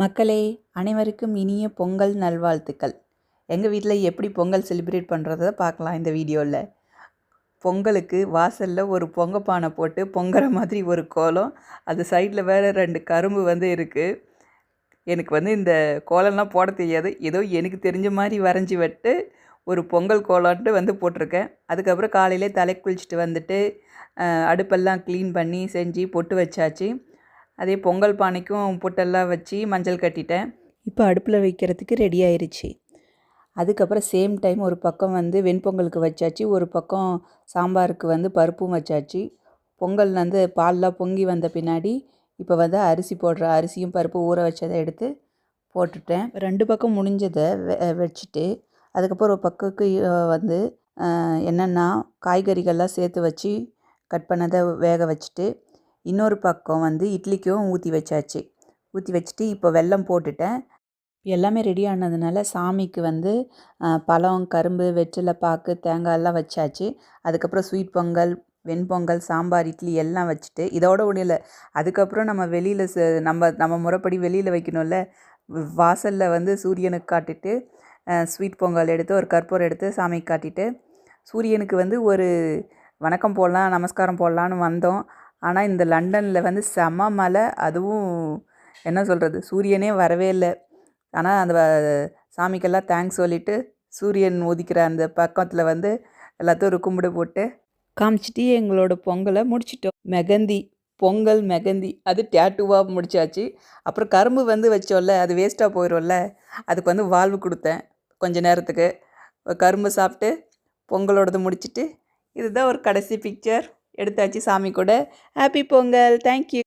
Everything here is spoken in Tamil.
மக்களே அனைவருக்கும் இனிய பொங்கல் நல்வாழ்த்துக்கள். எங்கள் வீட்டில் எப்படி பொங்கல் செலிப்ரேட் பண்ணுறத பார்க்கலாம் இந்த வீடியோவில் பொங்கலுக்கு வாசலில் ஒரு பொங்க பானை போட்டு பொங்குற மாதிரி ஒரு கோலம். அது சைடில் வேறு ரெண்டு கரும்பு வந்து இருக்குது எனக்கு வந்து இந்த கோலம்லாம் போட தெரியாது. ஏதோ எனக்கு தெரிஞ்ச மாதிரி வரைஞ்சி விட்டு ஒரு பொங்கல் கோலான்ட்டு வந்து போட்டிருக்கேன். அதுக்கப்புறம் காலையிலே தலை குளிச்சுட்டு வந்துட்டு அடுப்பெல்லாம் க்ளீன் பண்ணி செஞ்சு பொட்டு வச்சாச்சு. அதே பொங்கல் பானைக்கும் பொட்டெல்லாம் வச்சு மஞ்சள் கட்டிட்டேன். இப்போ அடுப்பில் வைக்கிறதுக்கு ரெடி ஆயிடுச்சு அதுக்கப்புறம் சேம் டைம் ஒரு பக்கம் வந்து வெண்பொங்கலுக்கு வச்சாச்சு ஒரு பக்கம் சாம்பாருக்கு வந்து பருப்பும் வச்சாச்சு. பொங்கல் வந்து பால்லாம் பொங்கி வந்த பின்னாடி இப்போ வந்து அரிசி போடுற அரிசியும் பருப்பு ஊற வச்சதை எடுத்து போட்டுட்டேன். ரெண்டு பக்கம் முடிஞ்சதை வெ வச்சுட்டு அதுக்கப்புறம் ஒரு பக்கத்துக்கு வந்து என்னென்னா காய்கறிகள்லாம் சேர்த்து வச்சு கட் பண்ணதை வேக வச்சுட்டு இன்னொரு பக்கம் வந்து இட்லிக்கும் ஊற்றி வச்சாச்சு. ஊற்றி வச்சுட்டு இப்போ வெல்லம் போட்டுட்டேன். எல்லாமே ரெடி ஆனதுனால சாமிக்கு வந்து பழம் கரும்பு வெற்றிலை பாக்கு தேங்காய் எல்லாம் வச்சாச்சு. அதுக்கப்புறம் ஸ்வீட் பொங்கல் வெண்பொங்கல் சாம்பார் இட்லி எல்லாம் வச்சுட்டு இதோட ஒன்றும் இல்லை அதுக்கப்புறம் நம்ம வெளியில் ச நம்ம நம்ம முறைப்படி வெளியில் வைக்கணும்ல வாசலில் வந்து சூரியனுக்கு காட்டிட்டு ஸ்வீட் பொங்கல் எடுத்து ஒரு கற்பூரம் எடுத்து சாமிக்கு காட்டிட்டு சூரியனுக்கு வந்து ஒரு வணக்கம் போடலாம் நமஸ்காரம் போடலான்னு வந்தோம். ஆனால் இந்த லண்டனில் வந்து செம மழை. அதுவும் என்ன சொல்கிறது சூரியனே வரவே இல்லை. ஆனால் அந்த சாமிக்கெல்லாம் தேங்க்ஸ் சொல்லிவிட்டு சூரியன் உதிக்கிற அந்த பக்கத்தில் வந்து எல்லாத்தையும் ஒரு கும்பிடு போட்டு காமிச்சிட்டு எங்களோட பொங்கலை முடிச்சிட்டோம். மெகந்தி பொங்கல் மெகந்தி அது டேட்டுவாக முடிச்சாச்சு. அப்புறம் கரும்பு வந்து வச்சோல்ல அது வேஸ்ட்டாக போயிடும்ல அதுக்கு வந்து வாழ்வு கொடுத்தேன் கொஞ்ச நேரத்துக்கு. கரும்பு சாப்பிட்டு பொங்கலோடது முடிச்சிட்டு இதுதான் ஒரு கடைசி பிக்சர் எடுத்தாச்சு சாமி கூட. ஹாப்பி பொங்கல். தேங்க்யூ